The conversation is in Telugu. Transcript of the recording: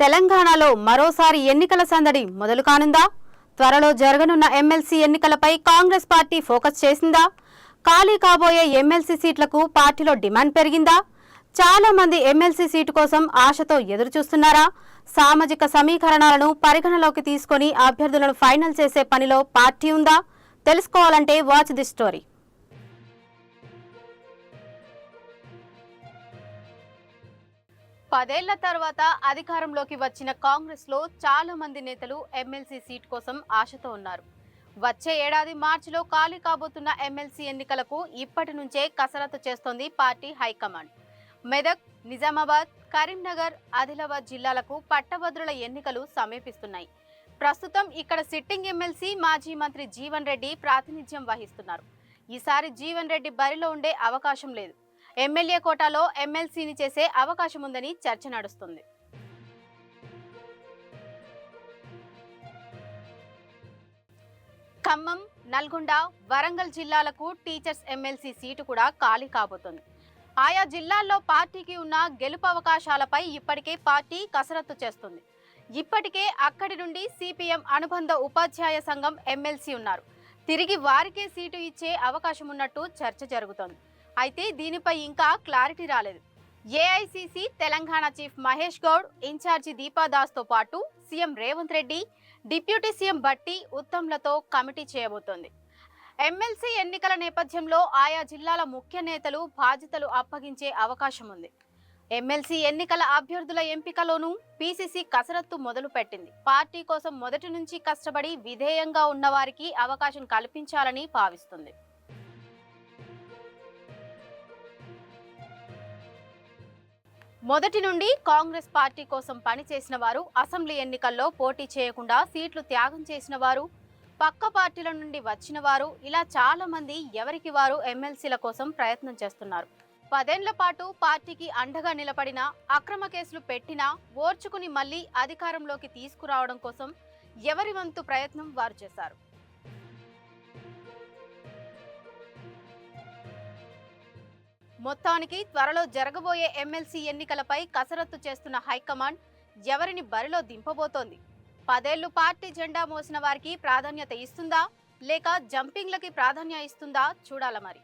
తెలంగాణలో మరోసారి ఎన్నికల సందడి మొదలు కానుందా? త్వరలో జరగనున్న ఎమ్మెల్సీ ఎన్నికలపై కాంగ్రెస్ పార్టీ ఫోకస్ చేసిందా? ఖాళీ కాబోయే ఎమ్మెల్సీ సీట్లకు పార్టీలో డిమాండ్ పెరిగిందా? చాలా మంది ఎమ్మెల్సీ సీటు కోసం ఆశతో ఎదురు చూస్తున్నారా సామాజిక సమీకరణాలను పరిగణలోకి తీసుకొని అభ్యర్థులను ఫైనల్ చేసే పనిలో పార్టీ ఉందా? తెలుసుకోవాలంటే వాచ్ ది స్టోరీ. పదేళ్ళ తర్వాత అధికారంలోకి వచ్చిన కాంగ్రెస్లో చాలా మంది నేతలు ఎమ్మెల్సీ సీట్ కోసం ఆశతో ఉన్నారు. వచ్చే ఏడాది మార్చిలో ఖాళీ కాబోతున్న ఎమ్మెల్సీ ఎన్నికలకు ఇప్పటి నుంచే కసరత్తు చేస్తోంది party high command. Medak Nizamabad Karimnagar Adilabad జిల్లాలకు పట్టభద్రుల ఎన్నికలు సమీపిస్తున్నాయి. ప్రస్తుతం ఇక్కడ సిట్టింగ్ ఎమ్మెల్సీ మాజీ మంత్రి జీవన్ రెడ్డి ప్రాతినిధ్యం వహిస్తున్నారు. ఈసారి జీవన్ రెడ్డి బరిలో ఉండే అవకాశం లేదు. ఎమ్మెల్యే కోటాలో ఎమ్మెల్సీని చేసే అవకాశం ఉందని చర్చ నడుస్తుంది. ఖమ్మం నల్గొండ వరంగల్ జిల్లాలకు టీచర్స్ ఎమ్మెల్సీ సీటు కూడా ఖాళీ కాబోతుంది. ఆయా జిల్లాల్లో పార్టీకి ఉన్న గెలుపు అవకాశాలపై ఇప్పటికే పార్టీ కసరత్తు చేస్తుంది. ఇప్పటికే అక్కడి నుండి సిపిఎం అనుబంధ ఉపాధ్యాయ సంఘం ఎమ్మెల్సీ ఉన్నారు. తిరిగి వారికే సీటు ఇచ్చే అవకాశం ఉన్నట్టు చర్చ జరుగుతోంది. అయితే దీనిపై ఇంకా క్లారిటీ రాలేదు. AICC Telangana chief Mahesh Goud in charge దీపాదాస్తో పాటు CM Revanth Reddy deputy CM Bhatti ఉత్తమ్లతో committee చేయబోతోంది. ఎమ్మెల్సీ ఎన్నికల నేపథ్యంలో ఆయా జిల్లాల ముఖ్య నేతలు బాధ్యతలు అప్పగించే అవకాశం ఉంది ఎమ్మెల్సీ ఎన్నికల అభ్యర్థుల ఎంపికలోనూ పీసీసీ కసరత్తు మొదలు పెట్టింది పార్టీ కోసం మొదటి నుంచి కష్టపడి విధేయంగా ఉన్నవారికి అవకాశం కల్పించాలని భావిస్తుంది. మొదటి నుండి కాంగ్రెస్ పార్టీ కోసం పనిచేసిన వారు అసెంబ్లీ ఎన్నికల్లో పోటీ చేయకుండా సీట్లు త్యాగం చేసిన వారు పక్క పార్టీల నుండి వచ్చిన వారు ఇలా చాలా మంది ఎవరికి వారు ఎమ్మెల్సీల కోసం ప్రయత్నం చేస్తున్నారు. పదేళ్ళ పాటు పార్టీకి అండగా నిలబడిన అక్రమ కేసులు పెట్టినా ఓర్చుకుని మళ్ళీ అధికారంలోకి తీసుకురావడం కోసం ఎవరి వంతు ప్రయత్నం వారు చేశారు? మొత్తానికి త్వరలో జరగబోయే ఎమ్మెల్సీ ఎన్నికలపై కసరత్తు చేస్తున్న హైకమాండ్ ఎవరిని బరిలో దింపబోతోంది? పదేళ్ళు పార్టీ జెండా మోసిన వారికి ప్రాధాన్యత ఇస్తుందా? లేక జంపింగ్లకి ప్రాధాన్యత ఇస్తుందా? చూడాల మరి.